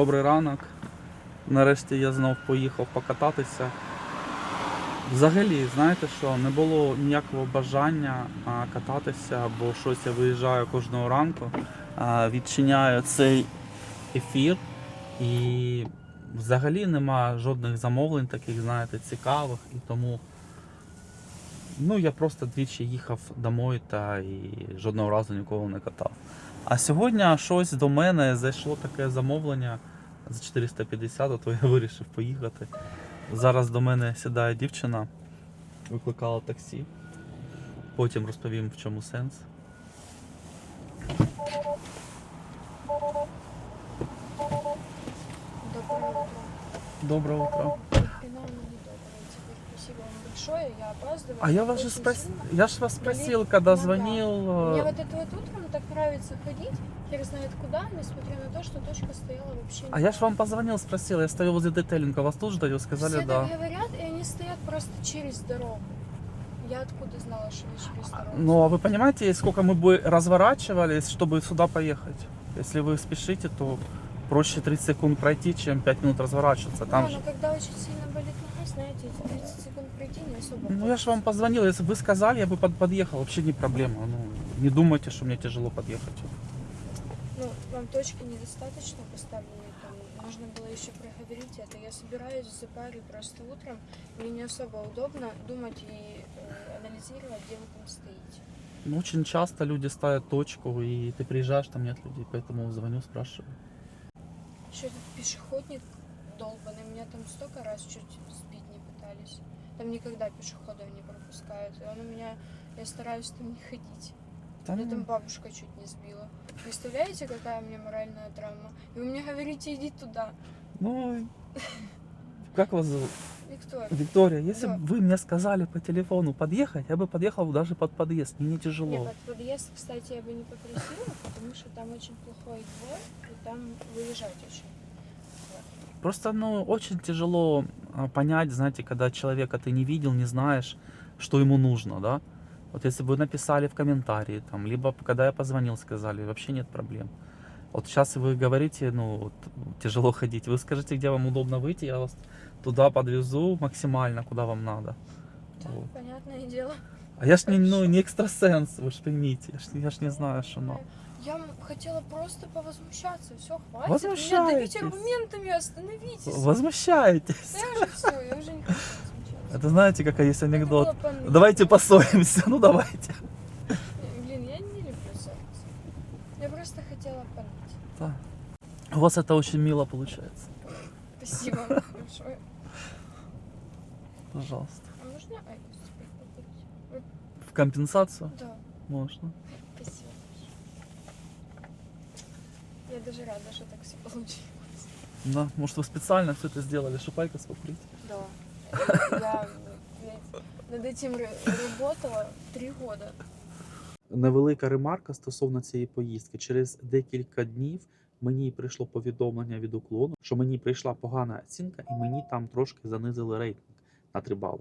Добрий ранок. Нарешті я знов поїхав покататися. Взагалі, знаєте що, не було ніякого бажання кататися, бо щось я виїжджаю кожного ранку, відчиняю цей ефір і взагалі нема жодних замовлень таких, знаєте, цікавих. І тому ну, я просто двічі їхав домой та і жодного разу нікого не катав. А сьогодні щось до мене зайшло таке замовлення за 450, то я вирішив поїхати. Зараз до мене сідає дівчина, викликала таксі. Потім розповім, в чому сенс. Доброе утро. Доброе утро. Спасибо вам большое. Я опаздываю. А я вас же спрос... я ж вас спросил, когда Ну да. звонил. Мне э, вот это вот утром так нравится ходить, хер знает куда, несмотря на то, что точка стояла вообще А я ж вам позвонил, спросил, я стою возле детейлинга, вас тут ждаю, сказали Все да. так говорят, и они стоят просто через дорогу. Я откуда знала, что вы через дорогу? Ну, а вы понимаете, сколько мы бы разворачивались, чтобы сюда поехать? Если вы спешите, то проще 30 секунд пройти, чем 5 минут разворачиваться. Там да, же... но когда очень сильно болит нога, знаете, эти 30 секунд пройти не особо Ну, я же вам позвонил, если бы вы сказали, я бы под- подъехал, вообще не проблема. Ну, не думайте, что мне тяжело подъехать. Ну, вам точки недостаточно поставлены, там нужно было еще проговорить это. Я собираюсь в запаре просто утром, мне не особо удобно думать и э, анализировать, где вы там стоите. Ну, очень часто люди ставят точку, и ты приезжаешь, там нет людей, поэтому звоню, спрашиваю. Еще этот пешеходник долбанный, меня там столько раз чуть сбить не пытались. Там никогда пешеходов не пропускают, и он у меня, я стараюсь там не ходить. Там, Меня там бабушка чуть не сбила. Представляете, какая у меня моральная травма? И вы мне говорите, иди туда. ну, как вас зовут? Виктория, Виктория, если бы вы мне сказали по телефону подъехать, я бы подъехал даже под подъезд, мне не Нет, тяжело. под подъезд, кстати, я бы не попросила, потому что там очень плохой двор, и там выезжать очень. Просто, ну, очень тяжело понять, знаете, когда человека ты не видел, не знаешь, что ему нужно, да? Вот если бы вы написали в комментарии, там, либо когда я позвонил, сказали, вообще нет проблем. Вот сейчас вы говорите, ну, вот, тяжело ходить, вы скажите, где вам удобно выйти, я вас туда подвезу максимально, куда вам надо. Да, Вот. понятное дело. А я ж не, ну, не экстрасенс, вы ж поймите, я ж, я ж не знаю, что надо. Я хотела просто повозмущаться, все, хватит. Меня Возмущайтесь. давить аргументами, остановитесь. Возмущайтесь. Да я уже все, я уже не хочу возмущаться. Это знаете, какой есть анекдот? Давайте поссоримся, ну давайте. Блин, я не люблю ссориться. Я просто хотела поныть. Да. У вас это очень мило получается. Спасибо вам большое. Пожалуйста. А можно Айкос В компенсацию Да, можно. спасибо. Я даже рада, что так все получилось. Да, может вы специально все это сделали, чтобы Айкос покурить? Да. Я блядь, над этим р- работала три года. Невелика ремарка стосовно цієї поїздки. Через декілька днів мені прийшло повідомлення від уклону, що мені прийшла погана оцінка, і мені там трошки занизили рейтинг на 3 бали.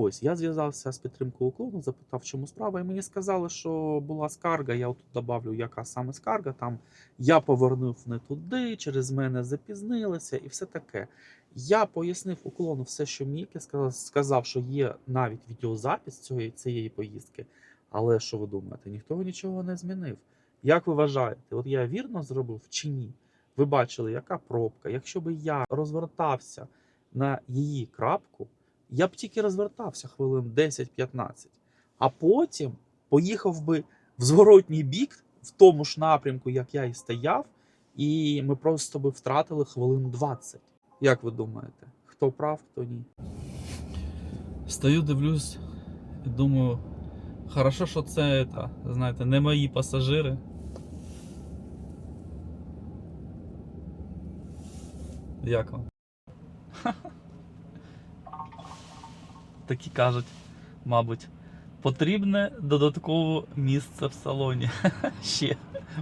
Ось я зв'язався з підтримкою уклону, запитав, чому справа, і мені сказали, що була скарга. Я тут добавлю, яка саме скарга. Там я повернув не туди, через мене запізнилися і все таке. Я пояснив уклону все, що міг. Я сказав, що є навіть відеозапис цієї, цієї поїздки. Але що ви думаєте, ніхто нічого не змінив. Як ви вважаєте, от я вірно зробив чи ні? Ви бачили, яка пробка. Якщо би я розвертався на її крапку, я б тільки розвертався хвилин 10-15, а потім поїхав би в зворотній бік, в тому ж напрямку, як я і стояв, і ми просто би втратили хвилин 20. Як ви думаєте, хто прав, хто ні? Стою, дивлюсь і думаю, хорошо, що це, это, знаєте, не мої пасажири. Як вам? Такі кажуть, мабуть, потрібне додаткове місце в салоні. Ще,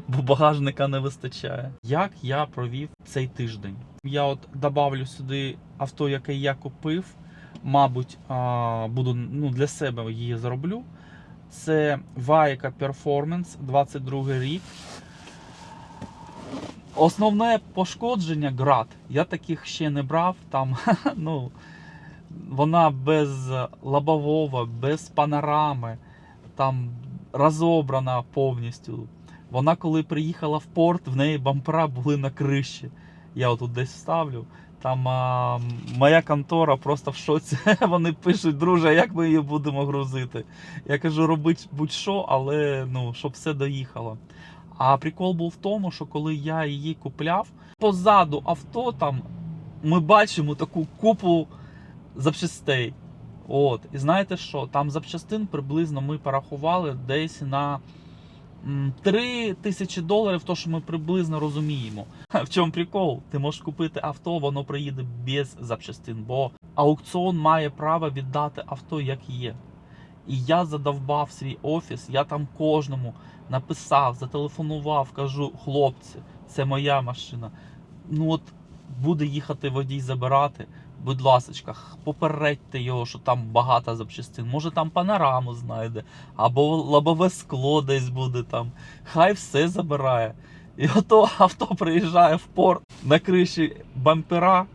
бо багажника не вистачає. Як я провів цей тиждень? Я от добавлю сюди авто, яке я купив. Мабуть, буду ну, для себе її зроблю. Це Vaika Performance 22 рік. Основне пошкодження град. Я таких ще не брав. Там, ну, вона без лобового, без панорами, там розобрана повністю. Вона, коли приїхала в порт, в неї бампера були на криші. Я отут десь вставлю. Там а, моя контора просто в шоці. Вони пишуть, друже, як ми її будемо грузити. Я кажу, робить будь-що, але ну, щоб все доїхало. А прикол був в тому, що коли я її купляв, позаду авто там ми бачимо таку купу запчастей. От. І знаєте що? Там запчастин приблизно ми порахували десь на м, 3 тисячі доларів, то що ми приблизно розуміємо. В чому прикол? Ти можеш купити авто, воно приїде без запчастин, бо аукціон має право віддати авто як є. І я задовбав свій офіс, я там кожному написав, зателефонував, кажу, хлопці, це моя машина. Ну от буде їхати водій забирати. Будь ласка, попередьте його, що там багато запчастин. Може там панораму знайде, або лобове скло десь буде там. Хай все забирає. І ото авто приїжджає в порт на криші бампера.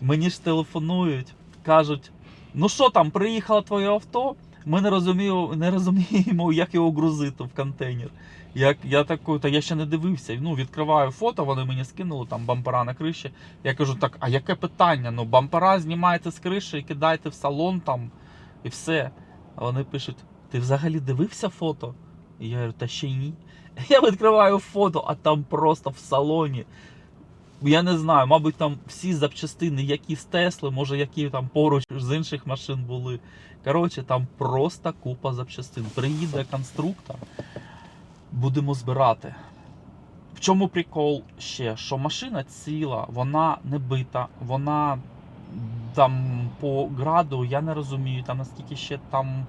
Мені ж телефонують, кажуть: ну що там, приїхало твоє авто? Ми не розуміємо, не розуміємо, як його грузити в контейнер. Як я такий, та я ще не дивився. Ну, відкриваю фото, вони мені скинули там бампера на криші. Я кажу, так, а яке питання? Ну, бампера знімаєте з криші і кидаєте в салон там і все. А вони пишуть: ти взагалі дивився фото? І я говорю, та ще й ні. Я відкриваю фото, а там просто в салоні. Я не знаю, мабуть, там всі запчастини, які з Тесли, може, які там поруч з інших машин були. Коротше, там просто купа запчастин. Приїде конструктор, будемо збирати. В чому прикол ще? Що машина ціла, вона не бита, вона там по граду, я не розумію, там наскільки ще там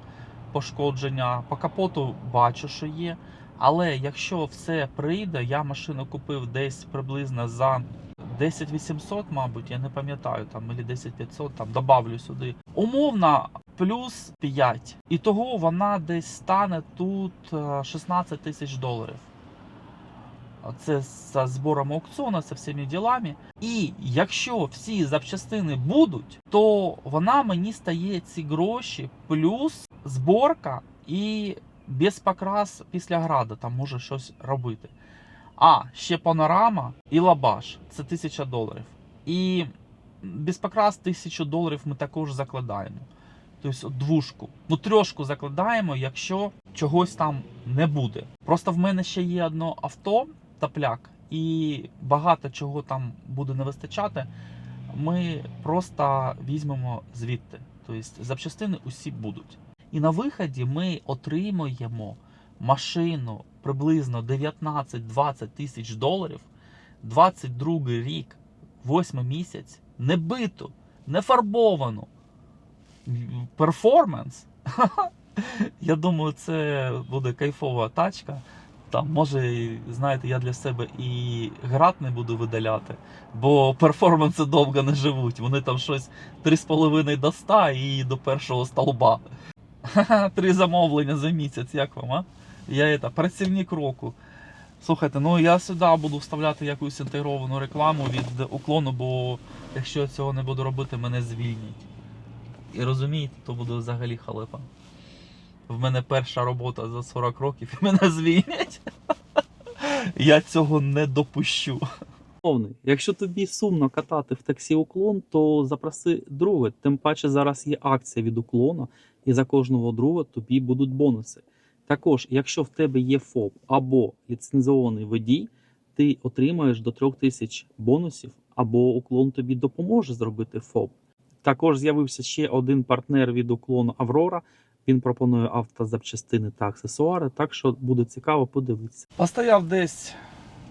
пошкодження. По капоту бачу, що є. Але якщо все прийде, я машину купив десь приблизно за 10 800, мабуть, я не пам'ятаю, там, або 10 500, там, добавлю сюди. Умовно, плюс 5. І того вона десь стане тут е, 16 тисяч доларів. Це з збором аукціону, з всіми ділами. І якщо всі запчастини будуть, то вона мені стає ці гроші плюс зборка і без покрас після града там може щось робити. А, ще панорама і лабаш це 1000 доларів. І без покрас 1000 доларів ми також закладаємо. Тобто двушку. Ну, трьошку закладаємо, якщо чогось там не буде. Просто в мене ще є одно авто, тапляк, і багато чого там буде не вистачати. Ми просто візьмемо звідти. Тобто запчастини усі будуть. І на виході ми отримуємо машину приблизно 19-20 тисяч доларів, 22 рік, 8 місяць, не биту, не фарбовану. Перформанс. Я думаю, це буде кайфова тачка. Там, може, знаєте, я для себе і град не буду видаляти, бо перформанси довго не живуть. Вони там щось 3,5 до 100 і до першого столба. Три замовлення за місяць, як вам, а? Я это, працівник року. Слухайте, ну я сюди буду вставляти якусь інтегровану рекламу від уклону, бо якщо я цього не буду робити, мене звільнять. І розумієте, то буде взагалі халепа. В мене перша робота за 40 років і мене звільнять. Я цього не допущу. Якщо тобі сумно катати в таксі уклон, то запроси друге. Тим паче зараз є акція від уклону, і за кожного друга тобі будуть бонуси. Також, якщо в тебе є ФОП або ліцензований водій, ти отримаєш до 3000 бонусів, або уклон тобі допоможе зробити ФОП. Також з'явився ще один партнер від уклону Аврора. Він пропонує автозапчастини та аксесуари, так що буде цікаво подивитися. Постояв десь,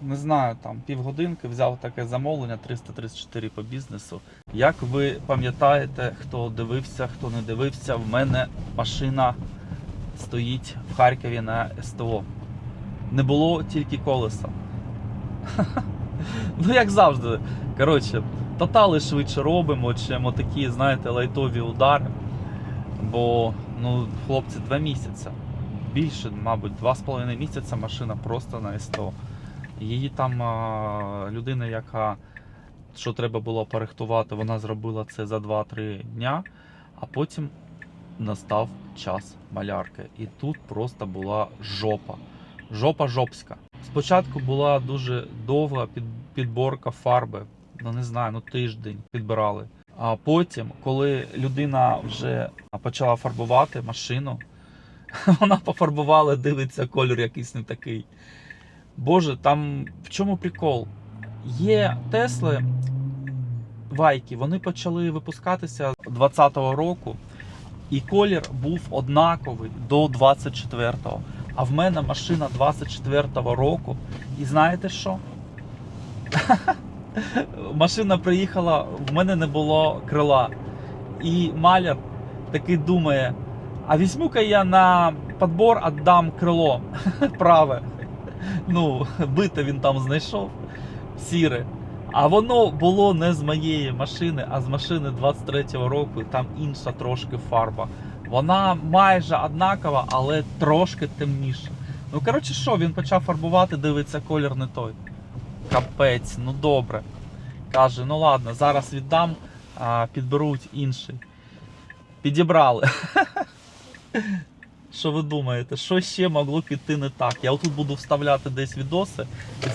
не знаю, там півгодинки, взяв таке замовлення 334 по бізнесу. Як ви пам'ятаєте, хто дивився, хто не дивився, в мене машина стоїть в Харкові на СТО. Не було тільки колеса. Ну, як завжди. Коротше, тотали швидше робимо, чим такі, знаєте, лайтові удари. Бо, ну, хлопці, два місяці. Більше, мабуть, два з половиною місяця машина просто на СТО. Її там а, людина, яка що треба було порихтувати, вона зробила це за 2-3 дня, а потім настав час малярки. І тут просто була жопа. Жопа жопська. Спочатку була дуже довга підборка фарби. Ну не знаю, ну тиждень підбирали. А потім, коли людина вже почала фарбувати машину, вона пофарбувала, дивиться, кольор якийсь не такий. Боже, там в чому прикол? Є Тесли Вайки, вони почали випускатися 20-го року, і колір був однаковий до 24-го. А в мене машина 24-го року. І знаєте що? Машина приїхала, в мене не було крила. І маляр такий думає: а візьму-ка я на подбор віддам крило праве. Ну, бите він там знайшов сіре. А воно було не з моєї машини, а з машини 23-го року. Там інша трошки фарба. Вона майже однакова, але трошки темніша. Ну, коротше, що, він почав фарбувати, дивиться, колір не той. Капець, ну добре. Каже, ну ладно, зараз віддам, а, підберуть інший. Підібрали. Що ви думаєте, що ще могло піти не так? Я отут буду вставляти десь відоси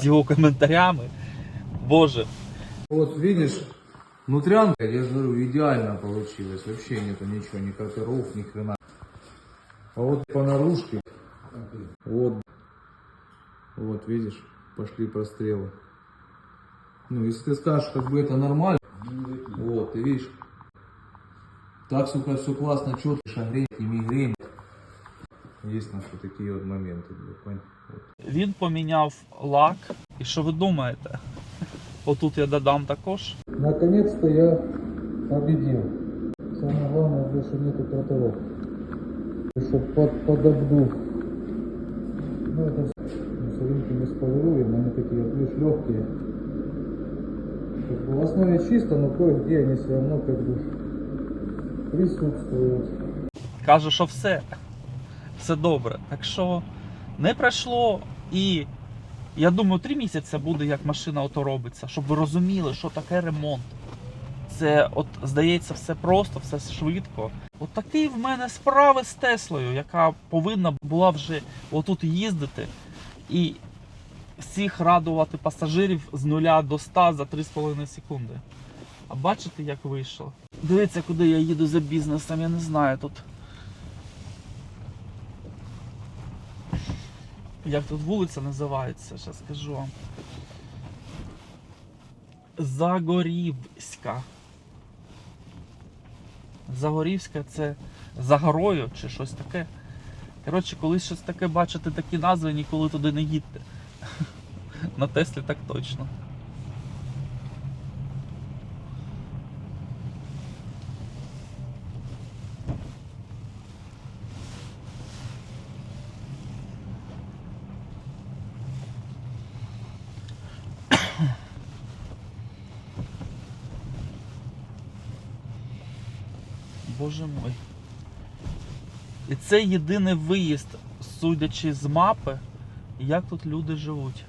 з його коментарями. Боже, Вот видишь, внутрянка, я же говорю, идеально получилось. Вообще нету ничего, ни кратеров, ни хрена. А вот по наружке, вот, вот видишь, пошли прострелы. Ну, если ты скажешь, как бы это нормально, вот, ты видишь, так, сука, все классно, четко, шагрень, не мигрень. Есть на что такие вот моменты, блядь, понял? Вот. він поміняв лак. І що ви думаєте? Отут я додам також. Наконец-то я победил. Самое главное, здесь, что нету кратеров. Чтобы под, под обдув. Ну, это с рынки не сполируем, они такие вот, видишь, легкие. Как бы в основе чисто, но кое-где они все равно как бы присутствуют. Каже, що все. Все добре. Так що не пройшло і. я думаю, три місяці буде, як машина ото робиться, щоб ви розуміли, що таке ремонт. Це, от, здається, все просто, все швидко. От такі в мене справи з Теслою, яка повинна була вже отут їздити і всіх радувати пасажирів з 0 до 100 за 3,5 секунди. А бачите, як вийшло? Дивіться, куди я їду за бізнесом, я не знаю тут. Як тут вулиця називається, зараз скажу вам. Загорівська. Загорівська це за горою чи щось таке. Коротше, коли щось таке бачите такі назви, ніколи туди не їдьте. На Теслі так точно. Боже мой. І це єдиний виїзд, судячи з мапи, як тут люди живуть.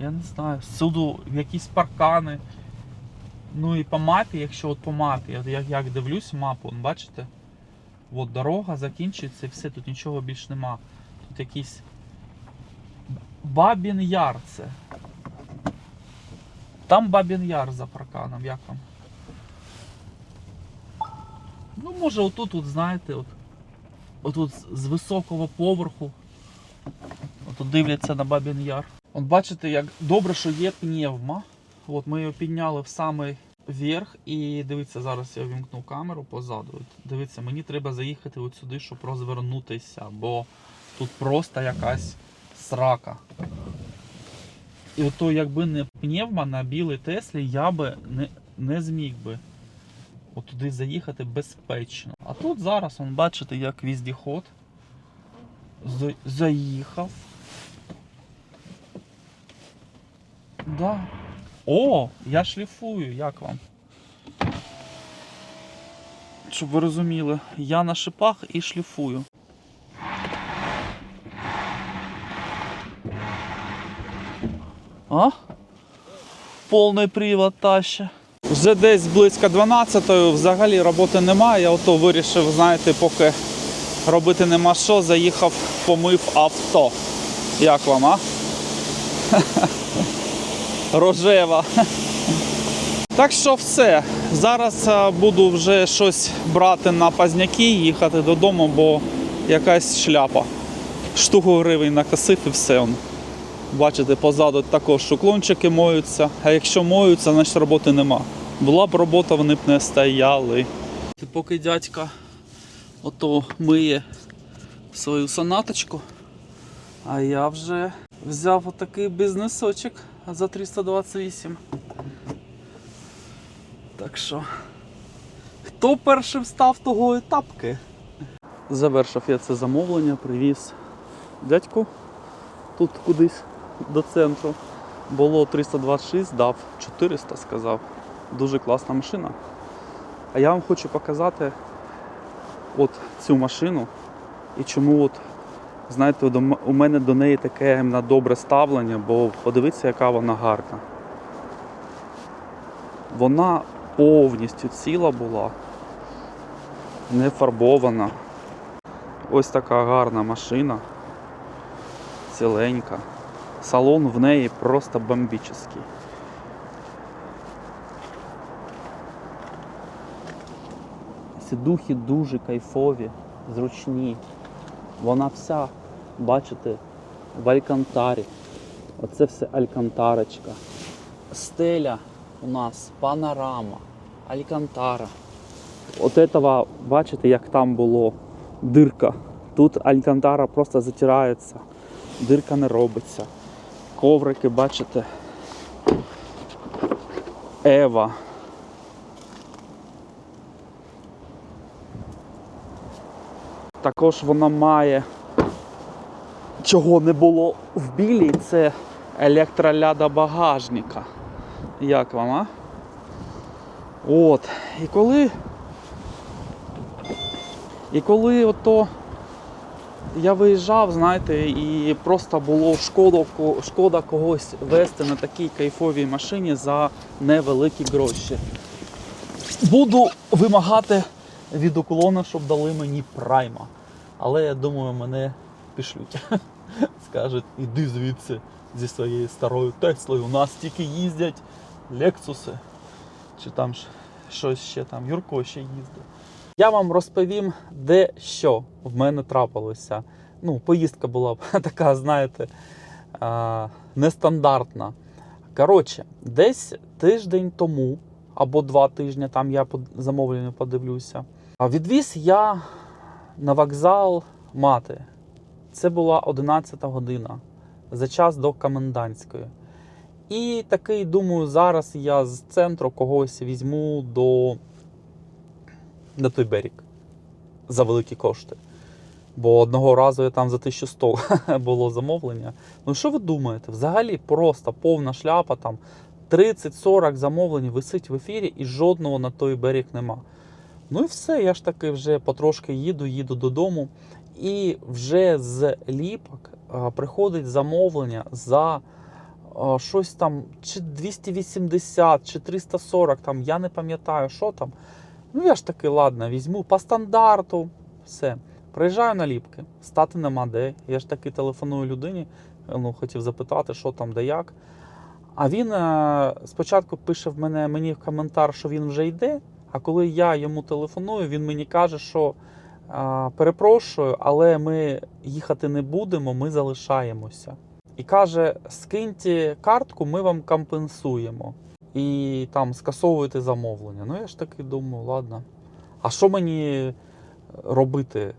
Я не знаю. Суду якісь паркани. Ну і по мапі, якщо от по мапі, от я як дивлюсь мапу, бачите? От дорога закінчується і все, тут нічого більш нема. Тут якийсь Бабін Яр це. Там Бабін Яр за парканом, як вам? Ну, може, отут, от, знаєте, от, отут з- високого поверху. Отут дивляться на Бабін Яр. От бачите, як добре, що є пневма. От ми його підняли в самий верх і дивіться, зараз я вімкну камеру позаду. От, Дивіться, мені треба заїхати от сюди, щоб розвернутися, бо тут просто якась срака. І ото якби не пневма на білій Теслі, я би не, не зміг би от заїхати безпечно. А тут зараз, он, бачите, як віздіход за- заїхав. Да. О, я шліфую, як вам? Щоб ви розуміли, я на шипах і шліфую. А? Повний привод таща. Вже десь близько 12-ї, взагалі роботи немає. Я ото вирішив, знаєте, поки робити нема що, заїхав, помив авто. Як вам, а? Рожева. Так що все. Зараз буду вже щось брати на пазняки, їхати додому, бо якась шляпа. Штуку гривень накосив і все. Бачите, позаду також шуклончики моються. А якщо моються, значить роботи нема. Була б робота, вони б не стояли. Поки дядька ото миє свою сонаточку, а я вже взяв отакий бізнесочок за 328. Так що, хто перший встав, того і тапки. Завершив я це замовлення, привіз дядьку тут кудись до центру. Було 326, дав 400, сказав. Дуже класна машина. А я вам хочу показати от цю машину і чому от, знаєте, у мене до неї таке на добре ставлення, бо подивіться, яка вона гарна. Вона повністю ціла була, не фарбована. Ось така гарна машина, ціленька. Салон в неї просто бомбічний. Сідухи дуже кайфові, зручні. Вона вся, бачите, в алькантарі. Оце все алькантарочка. Стеля у нас панорама, алькантара. От этого, бачите, як там було дирка. Тут алькантара просто затирається, дирка не робиться. Коврики, бачите. Ева. Також вона має, чого не було в білій, це електроляда багажника. Як вам, а? От. І коли. І коли ото я виїжджав, знаєте, і просто було шкода, шкода когось вести на такій кайфовій машині за невеликі гроші. Буду вимагати від уклона, щоб дали мені прайма. Але я думаю, мене пішлють. Скажуть, іди звідси зі своєю старою Теслою. У нас тільки їздять Лексуси. Чи там щось ще там. Юрко ще їздить. Я вам розповім, де що в мене трапилося. Ну, поїздка була така, знаєте, нестандартна. Коротше, десь тиждень тому або два тижні, там я по замовленню подивлюся. Відвіз я на вокзал мати. Це була 11 година за час до комендантської. І такий, думаю, зараз я з центру когось візьму до на той берег за великі кошти. Бо одного разу я там за 1100 було замовлення. Ну що ви думаєте? Взагалі просто повна шляпа, там 30-40 замовлень висить в ефірі і жодного на той берег нема. Ну і все, я ж таки вже потрошки їду, їду додому. І вже з ліпок приходить замовлення за щось там, чи 280, чи 340, там, я не пам'ятаю, що там. Ну я ж таки, ладно, візьму по стандарту, все. Приїжджаю на ліпки, стати нема де. Я ж таки телефоную людині, ну, хотів запитати, що там, де як. А він е, спочатку пише в мене мені в коментар, що він вже йде. А коли я йому телефоную, він мені каже, що е, перепрошую, але ми їхати не будемо, ми залишаємося. І каже: скиньте картку, ми вам компенсуємо. І там скасовуєте замовлення. Ну я ж таки думаю, ладно. А що мені робити?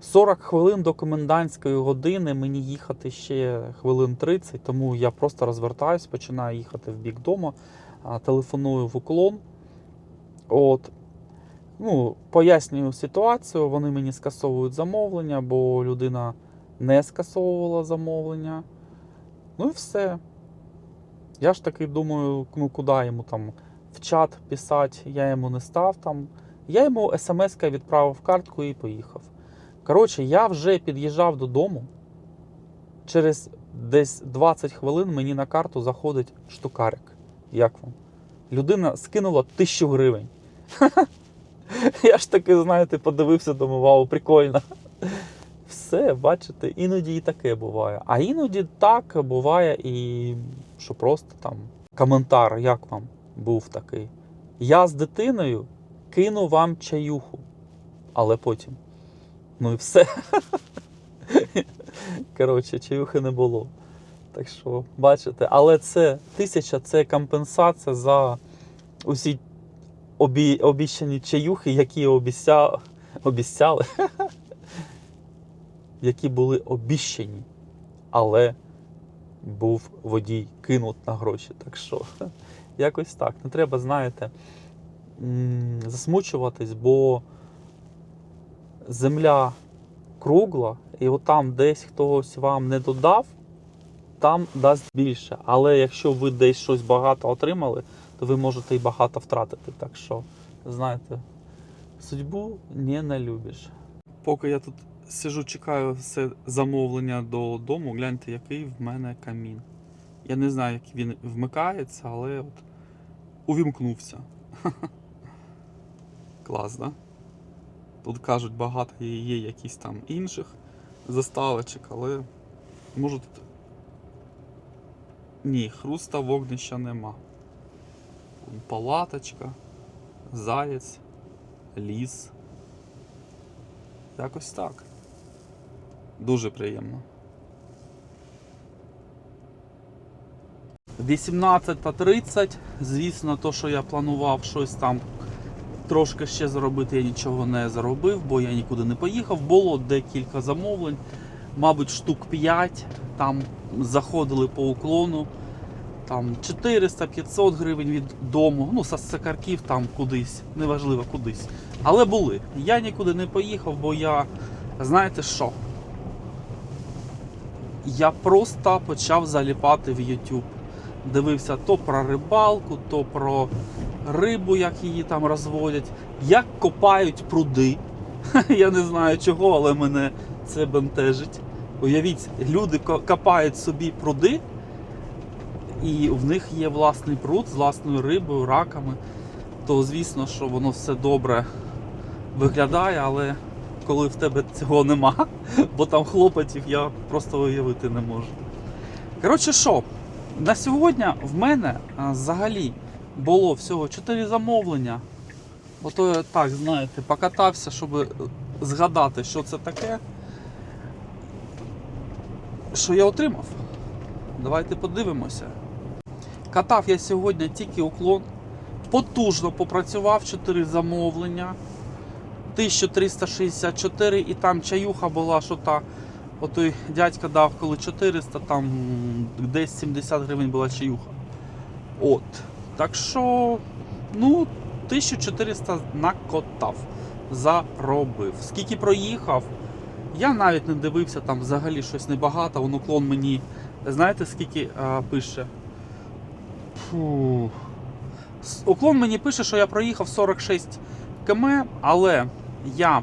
40 хвилин до комендантської години мені їхати ще хвилин 30, тому я просто розвертаюсь, починаю їхати в бік дому, телефоную в уклон. От. Ну, пояснюю ситуацію, вони мені скасовують замовлення, бо людина не скасовувала замовлення. Ну і все. Я ж таки думаю, ну куди йому там в чат писати, я йому не став там. Я йому смс відправив картку і поїхав. Коротше, я вже під'їжджав додому. Через десь 20 хвилин мені на карту заходить штукарик. Як вам? Людина скинула тисячу гривень. Я ж таки, знаєте, подивився, думаю, вау, прикольно. Все, бачите, іноді і таке буває. А іноді так буває і що просто там коментар, як вам був такий. Я з дитиною кину вам чаюху, але потім. Ну і все. Коротше, чаюхи не було. Так що, бачите, але це тисяча це компенсація за усі обі, обіцяні чаюхи, які обіця, обіцяли, які були обіщені, але був водій кинут на гроші. Так що, якось так. Не треба, знаєте, засмучуватись, бо земля кругла, і отам десь хтось вам не додав, там дасть більше. Але якщо ви десь щось багато отримали, то ви можете і багато втратити. Так що, знаєте, судьбу не налюбиш. Поки я тут сижу, чекаю все замовлення додому, гляньте, який в мене камін. Я не знаю, як він вмикається, але от увімкнувся. Клас, да? Тут кажуть, багато є, якісь там інших заставочок, але може тут. Ні, хруста вогнища нема. Палаточка, заєць, ліс. Якось так. Дуже приємно. 18.30. Звісно, то, що я планував щось там трошки ще заробити, я нічого не заробив, бо я нікуди не поїхав. Було декілька замовлень, мабуть, штук 5. Там заходили по уклону. Там 400-500 гривень від дому, ну, з сакарків там кудись, неважливо кудись. Але були. Я нікуди не поїхав, бо я, знаєте що? Я просто почав заліпати в YouTube. Дивився то про рибалку, то про рибу, як її там розводять, як копають пруди. Я не знаю чого, але мене це бентежить. Уявіть, люди копають собі пруди, і в них є власний пруд з власною рибою, раками. То звісно, що воно все добре виглядає, але коли в тебе цього нема, бо там хлопотів я просто уявити не можу. Коротше, що, на сьогодні в мене взагалі було всього 4 замовлення. Ото я так, знаєте, покатався, щоб згадати, що це таке. Що я отримав? Давайте подивимося. Катав я сьогодні тільки уклон. Потужно попрацював 4 замовлення. 1364 і там чаюха була, що та отой дядька дав, коли 400, там десь 70 гривень була чаюха. От. Так що, ну, 1400 накотав. Заробив. Скільки проїхав, я навіть не дивився, там взагалі щось небагато. Вон уклон мені, знаєте, скільки а, пише? Фу. Уклон мені пише, що я проїхав 46 км, але я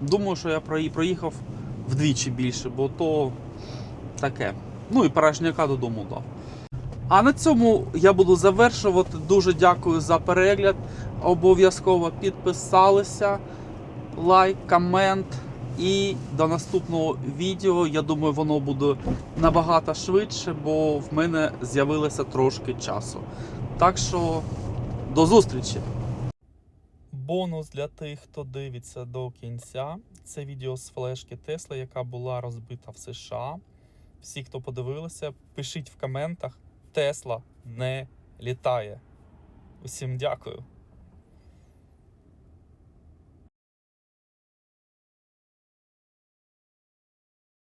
думаю, що я проїхав вдвічі більше, бо то таке. Ну і порожняка додому дав. А на цьому я буду завершувати. Дуже дякую за перегляд. Обов'язково підписалися, лайк, комент. І до наступного відео, я думаю, воно буде набагато швидше, бо в мене з'явилося трошки часу. Так що до зустрічі! Бонус для тих, хто дивиться до кінця. Це відео з флешки Тесла, яка була розбита в США. Всі, хто подивилися, пишіть в коментах. Тесла не літає. Усім дякую.